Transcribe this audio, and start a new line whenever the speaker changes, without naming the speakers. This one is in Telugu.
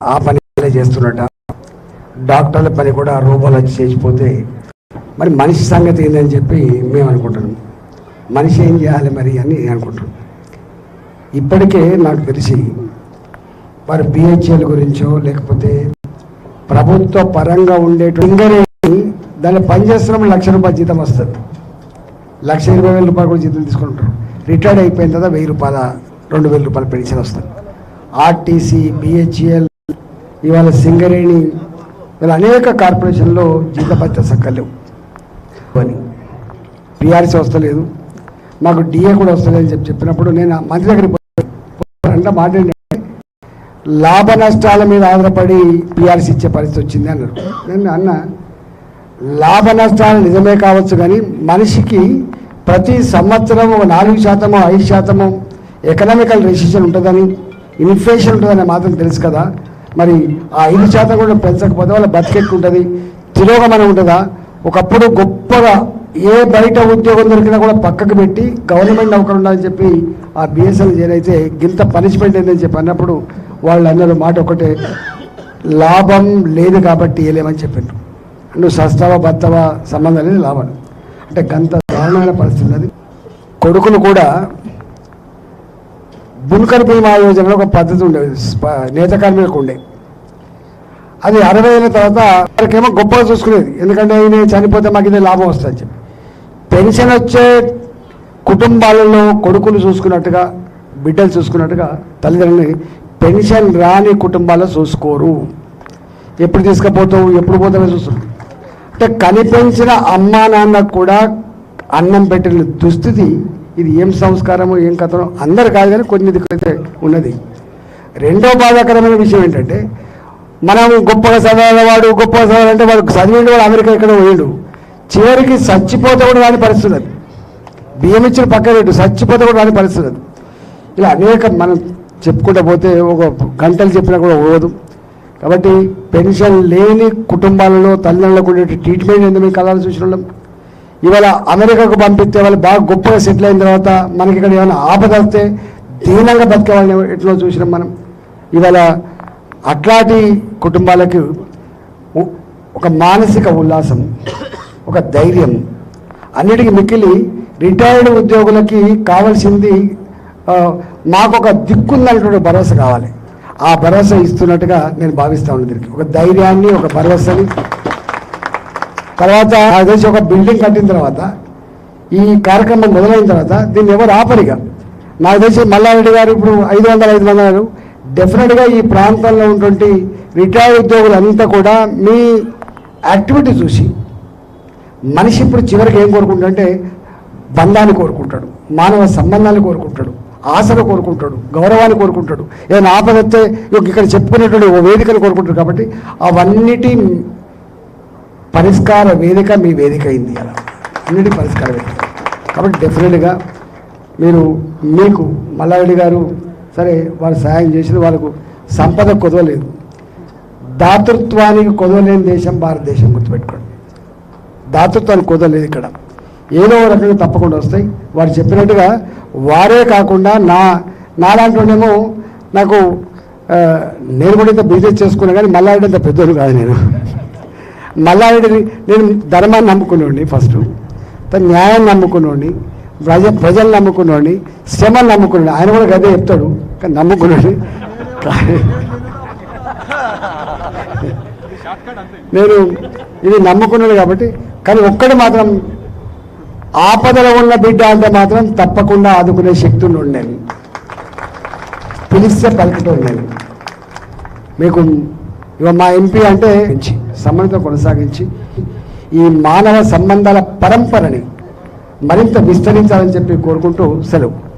ఆ పని చేస్తున్నట డాక్టర్ల పని కూడా రోబోలు వచ్చి చేసిపోతే మరి మనిషి సంగతి ఏందని చెప్పి మేము అనుకుంటున్నాం. మనిషి ఏం చేయాలి మరి అని అనుకుంటున్నాం. ఇప్పటికే నాకు తెలిసి వారు బిహెచ్ఎల్ గురించో లేకపోతే ప్రభుత్వ పరంగా ఉండేటువంటి దాన్ని పనిచేస్తున్నాం లక్ష రూపాయల జీతం వస్తుంది. లక్ష ఇరవై వేల రూపాయలు కూడా జీతం తీసుకుంటారు. రిటైర్డ్ అయిపోయిన తర్వాత వెయ్యి రూపాయల రెండు వేల రూపాయల పెన్షన్ వస్తుంది. ఆర్టీసీ బిహెచ్ఎల్ ఇవాళ సింగరేణి ఇలా అనేక కార్పొరేషన్లో జీతభత్య సక్కలేవు అని పిఆర్సీ వస్తలేదు. మాకు డిఏ కూడా వస్తలేదు అని చెప్పి చెప్పినప్పుడు నేను మంత్రి దగ్గరికి పోయి అంటే లాభ నష్టాల మీద ఆధారపడి పిఆర్సీ ఇచ్చే పరిస్థితి వచ్చింది అన్నారు. నేను అన్న లాభ నష్టాలు నిజమే కావచ్చు కానీ మనిషికి ప్రతి సంవత్సరం ఒక నాలుగు శాతము ఐదు శాతము ఎకనామికల్ రెసిషన్ ఉంటుందని ఇన్ఫ్లేషన్ ఉంటుందని మాత్రం తెలుసు కదా. మరి ఆ ఐదు శాతం కూడా పెంచకపోతే వాళ్ళ బతికెక్కుంటుంది తిరోగమనం ఉంటుందా? ఒకప్పుడు గొప్పగా ఏ బయట ఉద్యోగం దొరికినా కూడా పక్కకు పెట్టి గవర్నమెంట్ నౌకరు ఉండాలని చెప్పి ఆ బిఎస్ఎల్ చేరైతే గింత పనిష్మెంట్ ఏందని చెప్పి అన్నప్పుడు వాళ్ళు అన్నారు మాట ఒకటే లాభం లేదు కాబట్టి వేయలేమని చెప్పిండ్రు నువ్వు సస్తావా భర్తవా సంబంధం లేదు లాభం. అంటే గంత దారుణమైన పరిస్థితి అది. కొడుకులు కూడా బుల్కర్ బీమా యోజనలో ఒక పద్ధతి ఉండేది నేత కార్మికులకు ఉండే. అది అరవై అయిన తర్వాత వారికేమో గొప్పగా చూసుకునేది. ఎందుకంటే ఈయన చనిపోతే మాకు ఇదే లాభం వస్తుంది చెప్పి. పెన్షన్ వచ్చే కుటుంబాలలో కొడుకులు చూసుకున్నట్టుగా బిడ్డలు చూసుకున్నట్టుగా తల్లిదండ్రులని పెన్షన్ రాని కుటుంబాల్లో చూసుకోరు. ఎప్పుడు తీసుకుపోతావు ఎప్పుడు పోతావో చూస్తారు అంటే కనిపించిన అమ్మా నాన్నకు కూడా అన్నం పెట్టిన దుస్థితి ఇది ఏం సంస్కారమో ఏం కథనో అందరు కాదు కానీ కొన్ని దిక్కులైతే ఉన్నది. రెండో బాధాకరమైన విషయం ఏంటంటే మనం గొప్పగా చదవాలవాడు గొప్పగా చదవాలంటే వాడు చదివిండు వాడు అమెరికా ఇక్కడ పోయిండు. చివరికి చచ్చిపోతే కూడా రాని పరిస్థితి బియ్యం ఇచ్చిన పక్కన పెట్టు చచ్చిపోతే కూడా రాని పరిస్థితి ఇలా అనేక మనం చెప్పుకుంటూ పోతే ఒక గంటలు చెప్పినా కూడా పోదు. కాబట్టి పెన్షన్ లేని కుటుంబాలలో తల్లిదండ్రులకు ఉండే ట్రీట్మెంట్ ఎందుకు మేము కళలు చూసిన వాళ్ళం ఇవాళ అమెరికాకు పంపిస్తే వాళ్ళు బాగా గొప్పగా సెటిల్ అయిన తర్వాత మనకి ఇక్కడ ఏమైనా ఆపద వస్తే దీనంగా బతికే వాళ్ళని ఎట్లా చూసినాం మనం? ఇవాళ అట్లాంటి కుటుంబాలకు ఒక మానసిక ఉల్లాసం ఒక ధైర్యం అన్నిటికీ మిక్కిలి రిటైర్డ్ ఉద్యోగులకి కావాల్సింది నాకు మాకు ఒక దిక్కున్నటువంటి భరోసా కావాలి. ఆ భరోసా ఇస్తున్నట్టుగా నేను భావిస్తా ఉన్నాను దీనికి. ఒక ధైర్యాన్ని ఒక భరోసాని తర్వాత నాకు తెలిసి ఒక బిల్డింగ్ కట్టిన తర్వాత ఈ కార్యక్రమం మొదలైన తర్వాత దీన్ని ఎవరు ఆపరిగా నాకు తెలిసి మల్లారెడ్డి గారు ఇప్పుడు ఐదు వందల ఐదు వందలు డెఫినెట్గా ఈ ప్రాంతంలో ఉన్నటువంటి రిటైర్డ్ ఉద్యోగులంతా కూడా మీ యాక్టివిటీ చూసి మనిషి ఇప్పుడు చివరికి ఏం కోరుకుంటాడంటే బంధాన్ని కోరుకుంటాడు మానవ సంబంధాన్ని కోరుకుంటాడు ఆశను కోరుకుంటాడు గౌరవాన్ని కోరుకుంటాడు. ఏదైనా ఆపద వస్తే ఇక్కడ చెప్పుకునేటువంటి ఓ వేదికను కోరుకుంటాడు కాబట్టి అవన్నిటి పరిష్కార వేదిక మీ వేదిక అయింది అలా. అన్నిటి పరిష్కార వేదిక. కాబట్టి డెఫినెట్గా మీరు మీకు మల్లారెడ్డి గారు సరే వారు సహాయం చేసిన వాళ్ళకు సంపద కుదవలేదు. దాతృత్వానికి కుదవలేని దేశం భారతదేశం గుర్తుపెట్టుకోండి. దాతృత్వానికి కుదవలేదు ఇక్కడ. ఏదో రకంగా తప్పకుండా వస్తాయి. వారు చెప్పినట్టుగా వారే కాకుండా నా నాలాంటి నాకు నేను కూడా ఇంత బిజినెస్ చేసుకున్నా కానీ మల్లారెడ్డి అంత పెద్దోడు కాదు నేను. మల్లారెడ్డిని నేను ధర్మాన్ని నమ్ముకునేవాడిని ఫస్ట్. న్యాయం న్యాయాన్ని నమ్ముకునేవాడిని ప్రజ ప్రజలు నమ్ముకునేవాడిని శ్రమను నమ్ముకునేవాడిని. ఆయన కూడా గదే చెప్తాడు కానీ నమ్ముకునేవాడిని. నేను ఇది నమ్ముకున్నాను కాబట్టి కానీ ఒక్కడు మాత్రం ఆపదలో ఉన్న బిడ్డ అంటే మాత్రం తప్పకుండా ఆదుకునే శక్తి ఉండేది పిలిస్తే పలుకుతూ ఉండేది మీకు ఇవ మా ఎంపీ అంటే పెంచి సంబంధం కొనసాగించి ఈ మానవ సంబంధాల పరంపరని మరింత విస్తరించాలని చెప్పి కోరుకుంటూ సెలవు.